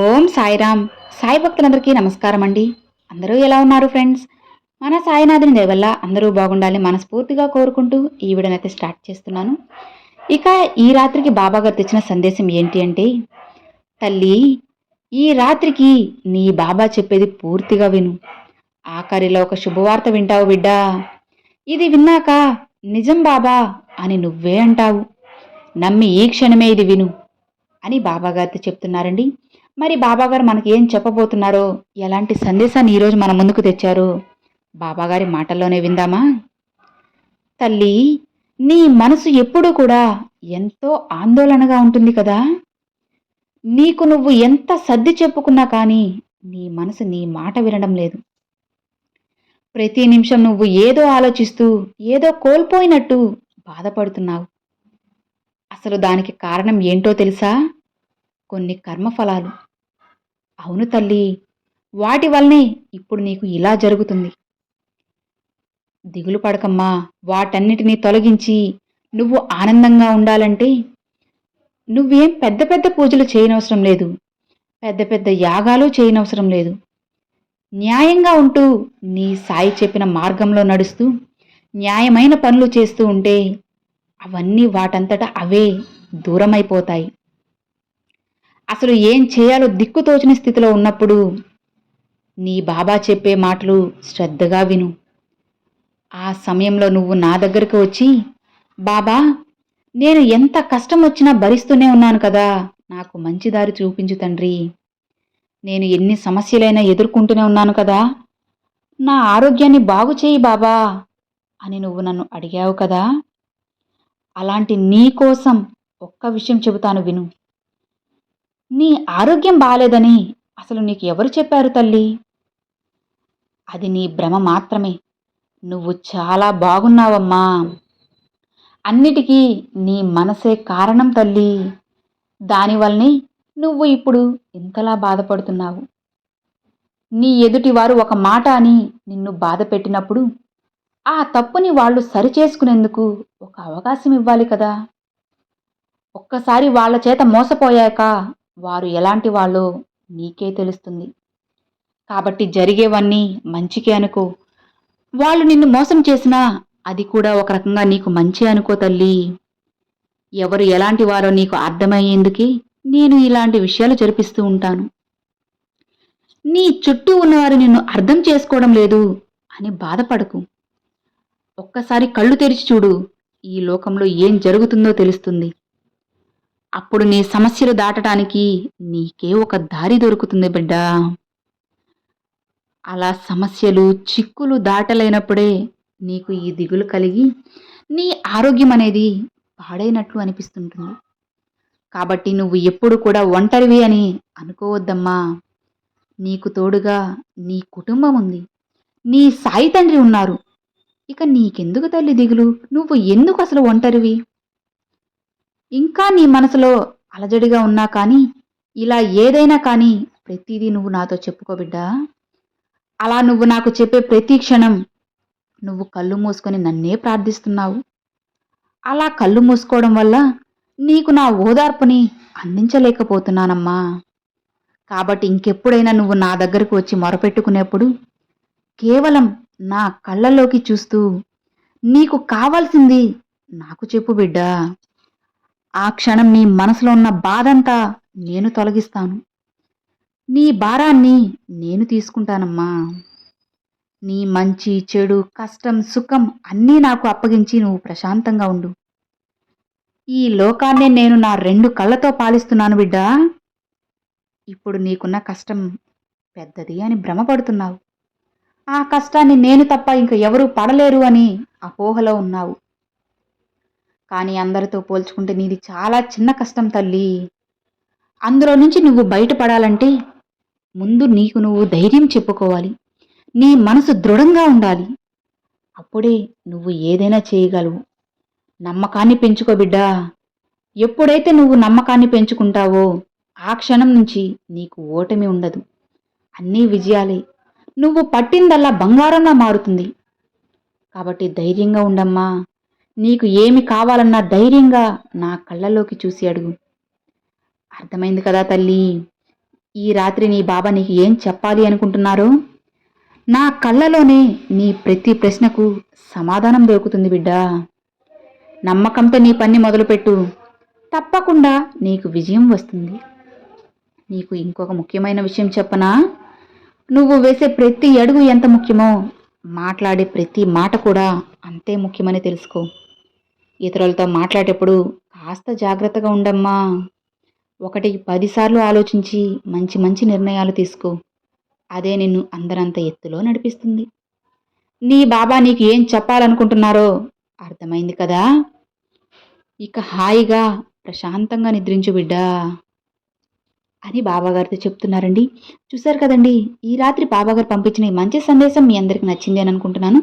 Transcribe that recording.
ఓం సాయిరామ్. సాయి భక్తులందరికీ నమస్కారం అండి అందరూ ఎలా ఉన్నారు ఫ్రెండ్స్? మన సాయినాథుని దేవల్ల అందరూ బాగుండాలి మనస్ఫూర్తిగా కోరుకుంటూ ఈ వీడియోనైతే స్టార్ట్ చేస్తున్నాను. ఇక ఈ రాత్రికి బాబా గారు తెచ్చిన సందేశం ఏంటి అంటే తల్లి ఈ రాత్రికి నీ బాబా చెప్పేది పూర్తిగా విను. ఆఖరిలో ఒక శుభవార్త వింటావు బిడ్డా. ఇది విన్నాక నిజం బాబా అని నువ్వే అంటావు. నమ్మి ఈ క్షణమే ఇది విను అని బాబాగారితో చెప్తున్నారండి. మరి బాబాగారు మనకి ఏం చెప్పబోతున్నారో? ఎలాంటి సందేశాన్ని ఈరోజు మన ముందుకు తెచ్చారు? బాబాగారి మాటల్లోనే విందామా? తల్లి నీ మనసు ఎప్పుడూ కూడా ఎంతో ఆందోళనగా ఉంటుంది కదా? నీకు నువ్వు ఎంత సర్ది చెప్పుకున్నా కానీ నీ మనసు నీ మాట వినడం లేదు. ప్రతి నిమిషం నువ్వు ఏదో ఆలోచిస్తూ ఏదో కోల్పోయినట్టు బాధపడుతున్నావు. అసలు దానికి కారణం ఏంటో తెలుసా? కొన్ని కర్మఫలాలు. అవును తల్లి వాటి వల్లనే ఇప్పుడు నీకు ఇలా జరుగుతుంది. దిగులు పడకమ్మా వాటన్నిటినీ తొలగించి నువ్వు ఆనందంగా ఉండాలంటే నువ్వేం పెద్ద పెద్ద పూజలు చేయనవసరం లేదు. పెద్ద పెద్ద యాగాలు చేయనవసరం లేదు. న్యాయంగా ఉంటూ నీ సాయి చెప్పిన మార్గంలో నడుస్తూ న్యాయమైన పనులు చేస్తూ ఉంటే అవన్నీ వాటంతట అవే దూరమైపోతాయి. అసలు ఏం చేయాలో దిక్కుతోచని స్థితిలో ఉన్నప్పుడు నీ బాబా చెప్పే మాటలు శ్రద్ధగా విను. ఆ సమయంలో నువ్వు నా దగ్గరకు వచ్చి బాబా నేను ఎంత కష్టం వచ్చినా భరిస్తూనే ఉన్నాను కదా నాకు మంచి దారి చూపించు తండ్రి. నేను ఎన్ని సమస్యలైనా ఎదుర్కొంటూనే ఉన్నాను కదా నా ఆరోగ్యాన్ని బాగు చేయి బాబా అని నువ్వు నన్ను అడిగావు కదా. అలాంటి నీ కోసం ఒక్క విషయం చెబుతాను విను. నీ ఆరోగ్యం బాలేదని అసలు నీకు ఎవరు చెప్పారు తల్లి? అది నీ భ్రమ మాత్రమే. నువ్వు చాలా బాగున్నావమ్మా. అన్నిటికీ నీ మనసే కారణం తల్లి. దానివల్లనే నువ్వు ఇప్పుడు ఇంతలా బాధపడుతున్నావు. నీ ఎదుటివారు ఒక మాట అని నిన్ను బాధ పెట్టినప్పుడు ఆ తప్పుని వాళ్ళు సరిచేసుకునేందుకు ఒక అవకాశం ఇవ్వాలి కదా. ఒక్కసారి వాళ్ళ చేత మోసపోయాక వారు ఎలాంటి వాళ్ళో నీకే తెలుస్తుంది. కాబట్టి జరిగేవన్నీ మంచికే అనుకో. వాళ్ళు నిన్ను మోసం చేసినా అది కూడా ఒక రకంగా నీకు మంచి అనుకో తల్లి. ఎవరు ఎలాంటి వారో నీకు అర్థమయ్యేందుకే నేను ఇలాంటి విషయాలు జరిపిస్తూ ఉంటాను. నీ చుట్టూ ఉన్నవారు నిన్ను అర్థం చేసుకోవడం లేదు అని బాధపడకు. ఒక్కసారి కళ్ళు తెరిచి చూడు ఈ లోకంలో ఏం జరుగుతుందో తెలుస్తుంది. అప్పుడు నీ సమస్యలు దాటడానికి నీకే ఒక దారి దొరుకుతుంది బిడ్డ. అలా సమస్యలు చిక్కులు దాటలేనప్పుడే నీకు ఈ దిగులు కలిగి నీ ఆరోగ్యం అనేది పాడైనట్లు అనిపిస్తుంటుంది. కాబట్టి నువ్వు ఎప్పుడు కూడా ఒంటరివి అని అనుకోవద్దమ్మా. నీకు తోడుగా నీ కుటుంబం ఉంది. నీ సాయి తండ్రి ఉన్నారు. ఇక నీకెందుకు తల్లి దిగులు? నువ్వు ఎందుకు అసలు ఒంటరివి? ఇంకా నీ మనసులో అలజడిగా ఉన్నా కానీ ఇలా ఏదైనా కానీ ప్రతిదీ నువ్వు నాతో చెప్పుకో బిడ్డా. అలా నువ్వు నాకు చెప్పే ప్రతి క్షణం నువ్వు కళ్ళు మూసుకొని నన్నే ప్రార్థిస్తున్నావు. అలా కళ్ళు మూసుకోవడం వల్ల నీకు నా ఓదార్పుని అందించలేకపోతున్నానమ్మా. కాబట్టి ఇంకెప్పుడైనా నువ్వు నా దగ్గరకు వచ్చి మొరపెట్టుకునేప్పుడు కేవలం నా కళ్ళలోకి చూస్తూ నీకు కావాల్సింది నాకు చెప్పు బిడ్డా. ఆ క్షణం నీ మనసులో ఉన్న బాధంతా నేను తొలగిస్తాను. నీ భారాన్ని నేను తీసుకుంటానమ్మా. నీ మంచి చెడు కష్టం సుఖం అన్నీ నాకు అప్పగించి నువ్వు ప్రశాంతంగా ఉండు. ఈ లోకాన్నే నేను నా రెండు కళ్ళతో పాలిస్తున్నాను బిడ్డా. ఇప్పుడు నీకున్న కష్టం పెద్దది అని భ్రమపడుతున్నావు. ఆ కష్టాన్ని నేను తప్ప ఇంక ఎవరూ పడలేరు అని అపోహలో ఉన్నావు. కానీ అందరితో పోల్చుకుంటే నీది చాలా చిన్న కష్టం తల్లి. అందులో నుంచి నువ్వు బయటపడాలంటే ముందు నీకు నువ్వు ధైర్యం చెప్పుకోవాలి. నీ మనసు దృఢంగా ఉండాలి. అప్పుడే నువ్వు ఏదైనా చేయగలవు. నమ్మకాన్ని పెంచుకో బిడ్డా. ఎప్పుడైతే నువ్వు నమ్మకాన్ని పెంచుకుంటావో ఆ క్షణం నుంచి నీకు ఓటమి ఉండదు. అన్నీ విజయాలే. నువ్వు పట్టిందల్లా బంగారంగా మారుతుంది. కాబట్టి ధైర్యంగా ఉండమ్మా. నీకు ఏమి కావాలన్నా ధైర్యంగా నా కళ్ళలోకి చూసి అడుగు. అర్థమైంది కదా తల్లి. ఈ రాత్రి నీ బాబా నీకు ఏం చెప్పాలి అనుకుంటున్నారో? నా కళ్ళలోనే నీ ప్రతి ప్రశ్నకు సమాధానం దొరుకుతుంది బిడ్డా. నమ్మకంతో నీ పని మొదలుపెట్టు. తప్పకుండా నీకు విజయం వస్తుంది. నీకు ఇంకొక ముఖ్యమైన విషయం చెప్పనా? నువ్వు వేసే ప్రతి అడుగు ఎంత ముఖ్యమో మాట్లాడే ప్రతి మాట కూడా అంతే ముఖ్యమని తెలుసుకో. ఇతరులతో మాట్లాడేటప్పుడు కాస్త జాగ్రత్తగా ఉండమ్మా. ఒకటి పదిసార్లు ఆలోచించి మంచి మంచి నిర్ణయాలు తీసుకో. అదే నిన్ను అందరంత ఎత్తులో నడిపిస్తుంది. నీ బాబా నీకు ఏం చెప్పాలనుకుంటున్నారో అర్థమైంది కదా? ఇక హాయిగా ప్రశాంతంగా నిద్రించు బిడ్డా. అని బాబాగారితో చెప్తున్నారండి. చూశారు కదండి ఈ రాత్రి బాబాగారు పంపించిన ఈ మంచి సందేశం మీ అందరికి నచ్చింది అని అనుకుంటున్నాను.